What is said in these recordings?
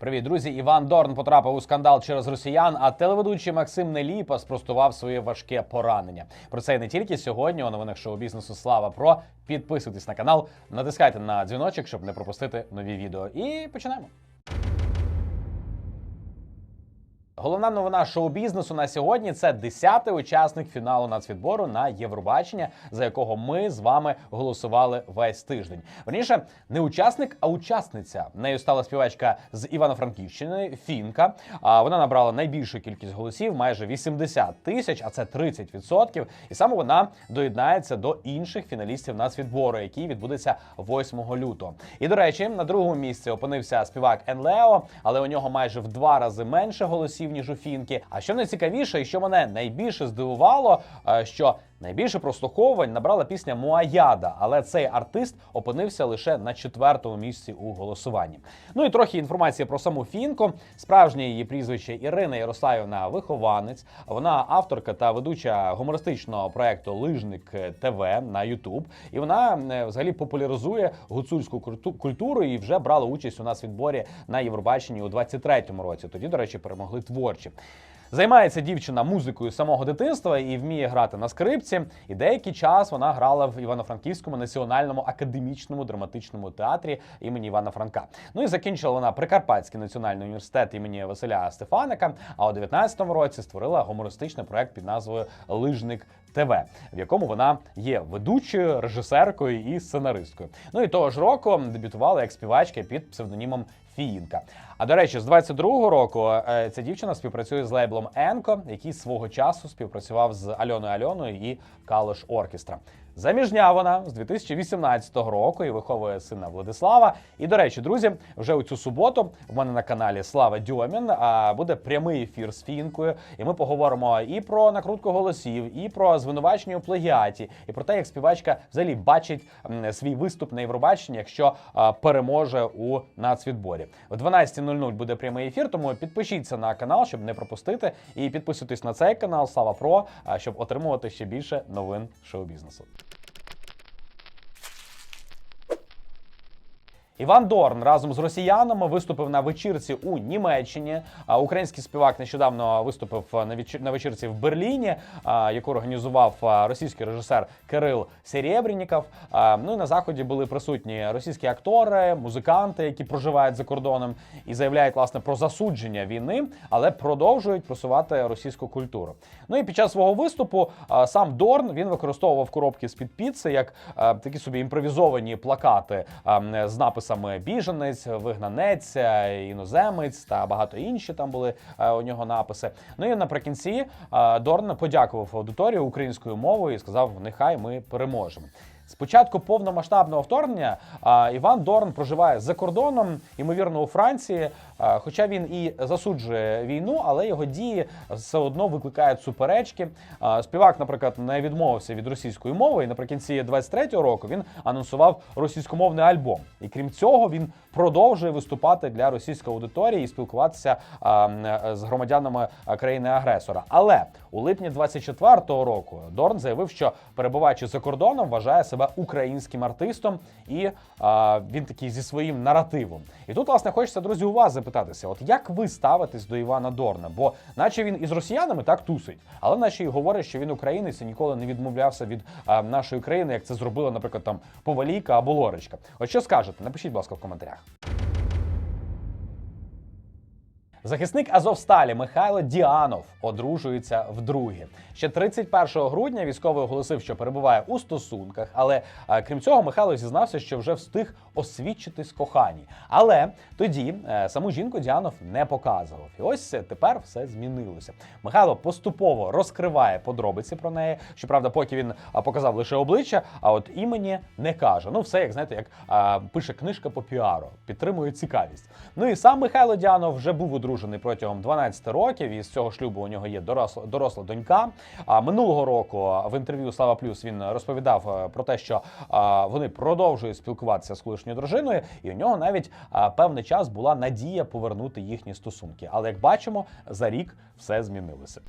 Привіт, друзі! Іван Дорн потрапив у скандал через росіян. А телеведучий Максим Неліпа спростував своє важке поранення. Про це і не тільки сьогодні. У новинах шоу бізнесу Слава Про. Підписуйтесь на канал, натискайте на дзвіночок, щоб не пропустити нові відео. І починаємо. Головна новина шоу-бізнесу на сьогодні це 10-й учасник фіналу нацвідбору на Євробачення, за якого ми з вами голосували весь тиждень. Верніше, не учасник, а учасниця. Нею стала співачка з Івано-Франківщини Фінка. А вона набрала найбільшу кількість голосів, майже 80 тисяч, а це 30%. І саме вона доєднається до інших фіналістів нацвідбору, який відбудеться 8 лютого. І до речі, на другому місці опинився співак Енлео, але у нього майже в два рази менше голосів ніж у Фінки. А що найцікавіше, і що мене найбільше здивувало, е, що найбільше прослуховувань набрала пісня Муаяда, але цей артист опинився лише на четвертому місці у голосуванні. Ну і трохи інформації про саму Фінку. Справжнє її прізвище Ірина Ярославівна Вихованець. Вона авторка та ведуча гумористичного проекту Лижник ТВ на Ютуб. І вона е, взагалі популяризує гуцульську культу- культуру і вже брала участь у нас в відборі на Євробаченні у 23-му році. Тоді, до речі, перемогли творчі. Займається дівчина музикою самого дитинства і вміє грати на скрипці. І деякий час вона грала в Івано-Франківському національному академічному драматичному театрі імені Івана Франка. Ну і закінчила вона Прикарпатський національний університет імені Василя Стефаника. А у 19-му році створила гумористичний проект під назвою Лижник ТВ, в якому вона є ведучою, режисеркою і сценаристкою. Ну і того ж року дебютувала як співачка під псевдонімом Фіїнка. А до речі, з 22-го року е, ця дівчина співпрацює з лейблом Енко, який свого часу співпрацював з Альоною Альоною і Калош Оркестра. Заміжня вона з 2018 року і виховує сина Владислава. І до речі, друзі, вже у цю суботу в мене на каналі Слава Дьомін буде прямий ефір з Фінкою. І ми поговоримо і про накрутку голосів, і про звинувачення у плагіаті, і про те, як співачка взагалі бачить свій виступ на Євробаченні, якщо переможе у нацвідборі. О 12.00 буде прямий ефір, тому підпишіться на канал, щоб не пропустити. І підписуйтесь на цей канал Слава Про, щоб отримувати ще більше новин шоу-бізнесу. Іван Дорн разом з росіянами виступив на вечірці у Німеччині. Український співак нещодавно виступив на вечірці в Берліні, яку організував російський режисер Кирил Серебрініков. Ну і на заході були присутні російські актори, музиканти, які проживають за кордоном і заявляють власне про засудження війни, але продовжують просувати російську культуру. Ну і під час свого виступу сам Дорн він використовував коробки з під піци як такі собі імпровізовані плакати а, м, написами біженець, вигнанець, е, іноземець та багато інші там були е, у нього написи. Ну і наприкінці е, Дорн подякував аудиторію українською мовою і сказав: нехай ми переможемо. Спочатку повномасштабного вторгнення Іван Дорн проживає за кордоном, ймовірно, у Франції. Хоча він і засуджує війну, але його дії все одно викликають суперечки. Співак, наприклад, не відмовився від російської мови, і наприкінці 23-го року він анонсував російськомовний альбом. І крім цього, він продовжує виступати для російської аудиторії і спілкуватися з громадянами країни-агресора. Але у липні 24-го року Дорн заявив, що перебуваючи за кордоном, вважає себе українським артистом, і він такий зі своїм наративом. І тут, власне, хочеться, друзі, у вас запитатися: от як ви ставитесь до Івана Дорна? Бо, наче він із росіянами так тусить, але наче й говорить, що він українець і ніколи не відмовлявся від а, нашої країни, як це зробила, наприклад, там Повалійка або Лорочка. От що скажете? Напишіть, будь ласка, в коментарях. Захисник Азовсталі Михайло Діанов одружується вдруге. Ще 31 грудня військовий оголосив, що перебуває у стосунках, але е, крім цього, Михайло зізнався, що вже встиг освідчитись коханій. Але тоді е, саму жінку Діанов не показував. І ось е, тепер все змінилося. Михайло поступово розкриває подробиці про неї. Щоправда, поки він показав лише обличчя, а от імені не каже. Ну, все як знаєте, як пише книжка по піару, підтримує цікавість. Ну і сам Михайло Діанов вже був одружений протягом 12 років. І з цього шлюбу у нього є доросла, доросла донька. А минулого року в інтерв'ю Слава Плюс він розповідав е, про те, що вони продовжують спілкуватися з колишньою дружиною, і у нього навіть певний час була надія повернути їхні стосунки. Але як бачимо, за рік все змінилося.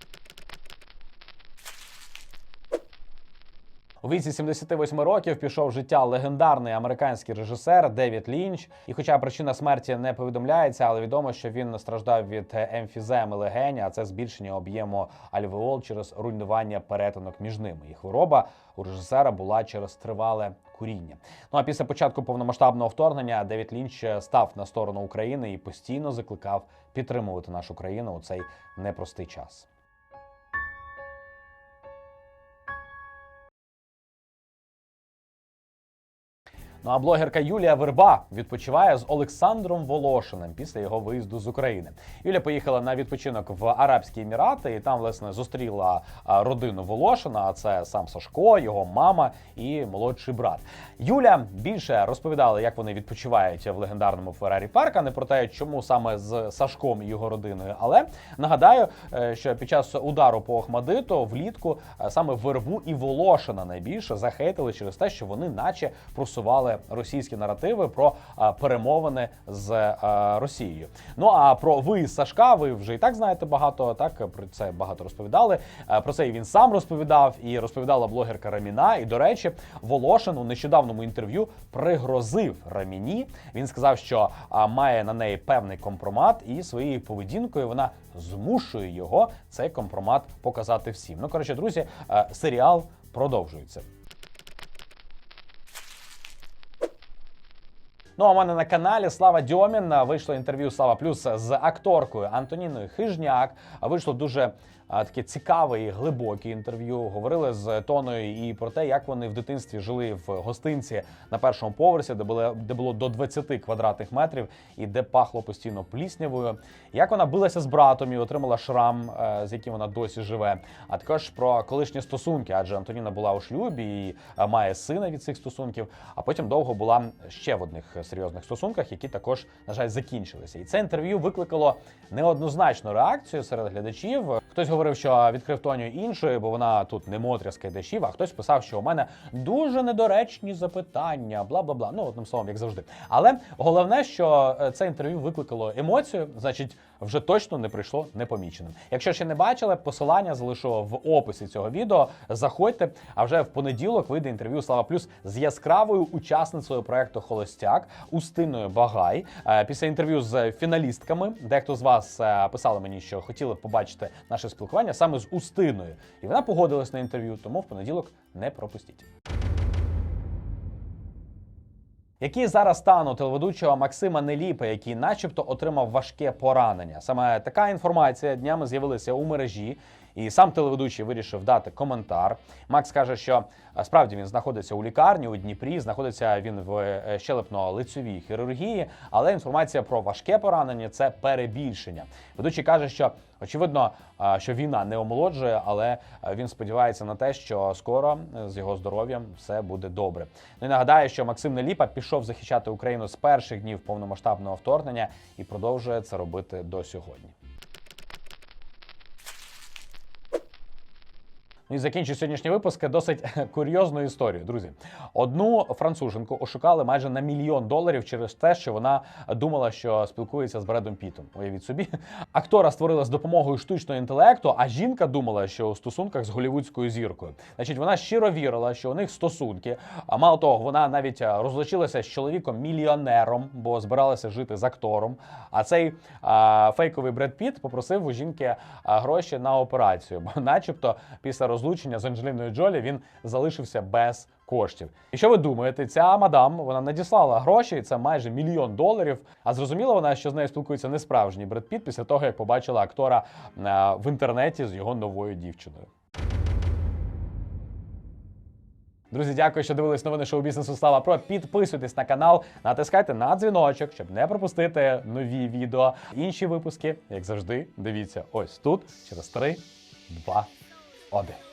У віці 78 років пішов життя легендарний американський режисер Девід Лінч. І, хоча причина смерті не повідомляється, але відомо, що він страждав від емфіземи легені, а це збільшення об'єму альвеол через руйнування перетинок між ними. І хвороба у режисера була через тривале куріння. Ну а після початку повномасштабного вторгнення Девід Лінч став на сторону України і постійно закликав підтримувати нашу країну у цей непростий час. Ну а блогерка Юлія Верба відпочиває з Олександром Волошиним після його виїзду з України. Юля поїхала на відпочинок в Арабські Емірати і там, власне, зустріла родину Волошина. А це сам Сашко, його мама і молодший брат. Юля більше розповідала, як вони відпочивають в легендарному Феррарі Парк, а не про те, чому саме з Сашком і його родиною. Але нагадаю, е, що під час удару по Охмадиту влітку е, саме Вербу і Волошина найбільше захейтили через те, що вони, наче, просували російські наративи про перемовини з Росією. Ну а про виїзд Сашка ви вже і так знаєте багато. Так про це багато розповідали. Про це і він сам розповідав, і розповідала блогерка Раміна. І до речі, Волошин у нещодавному інтерв'ю пригрозив Раміні. Він сказав, що має на неї певний компромат, і своєю поведінкою вона змушує його цей компромат показати всім. Ну коротше, друзі, серіал продовжується. Ну а в мене на каналі Слава Дьомін вийшло інтерв'ю Слава Плюс з акторкою Антоніною Хижняк. Вийшло дуже таке цікаве і глибоке інтерв'ю. Говорили з Тоною і про те, як вони в дитинстві жили в гостинці на першому поверсі, де було, де було до 20 квадратних метрів, і де пахло постійно пліснявою. Як вона билася з братом і отримала шрам, е, з яким вона досі живе. А також про колишні стосунки, адже Антоніна була у шлюбі і е, має сина від цих стосунків. А потім довго була ще в одних серйозних стосунках, які також, на жаль, закінчилися. І це інтерв'ю викликало неоднозначну реакцію серед глядачів. Хтось говорив, що відкрив Тоню іншою, бо вона тут не мотряска й дешів, а хтось писав, що у мене дуже недоречні запитання, бла бла бла. Ну одним словом, як завжди. Але головне, що е, це інтерв'ю викликало емоцію, значить, вже точно не прийшло непоміченим. Якщо ще не бачили, посилання залишу в описі цього відео. Заходьте. А вже в понеділок вийде інтерв'ю Слава Плюс з яскравою учасницею проекту Холостяк Устиною Багай. Е, Після інтерв'ю з фіналістками, дехто з вас е, писали мені, що хотіли побачити наше спілкування саме з Устиною, і вона погодилась на інтерв'ю, тому в понеділок не пропустіть. Який зараз стан у телеведучого Максима Неліпа, який, начебто, отримав важке поранення? Саме така інформація днями з'явилася у мережі, і сам телеведучий вирішив дати коментар. Макс каже, що е, справді він знаходиться у лікарні у Дніпрі, знаходиться він в е, щелепно-лицевій хірургії, але інформація про важке поранення це перебільшення. Ведучий каже, що очевидно, е, що війна не омолоджує, але він сподівається на те, що скоро з його здоров'ям все буде добре. Ну і нагадаю, що Максим Неліпа пішов захищати Україну з перших днів повномасштабного вторгнення і продовжує це робити до сьогодні. Ну і закінчу сьогоднішній випуск досить курйозною історією, друзі. Одну француженку ошукали майже на мільйон доларів через те, що вона думала, що спілкується з Бредом Пітом. Уявіть собі, актора створила з допомогою штучного інтелекту, а жінка думала, що у стосунках з голівудською зіркою. Значить, вона щиро вірила, що у них стосунки. А мало того, вона навіть розлучилася з чоловіком мільйонером, бо збиралася жити з актором. А цей а, фейковий Бред Піт попросив у жінки гроші на операцію, бо, начебто, після розлучення з Анджеліною Джолі він залишився без коштів. І що ви думаєте, ця мадам вона надіслала гроші, це майже мільйон доларів. А зрозуміла вона, що з нею спілкується не справжній Бред Піт після того, як побачила актора в інтернеті з його новою дівчиною. Друзі, дякую, що дивились новини шоу бізнесу Слава Про. Підписуйтесь на канал, натискайте на дзвіночок, щоб не пропустити нові відео. Інші випуски, як завжди, дивіться ось тут через 3, 2, 1.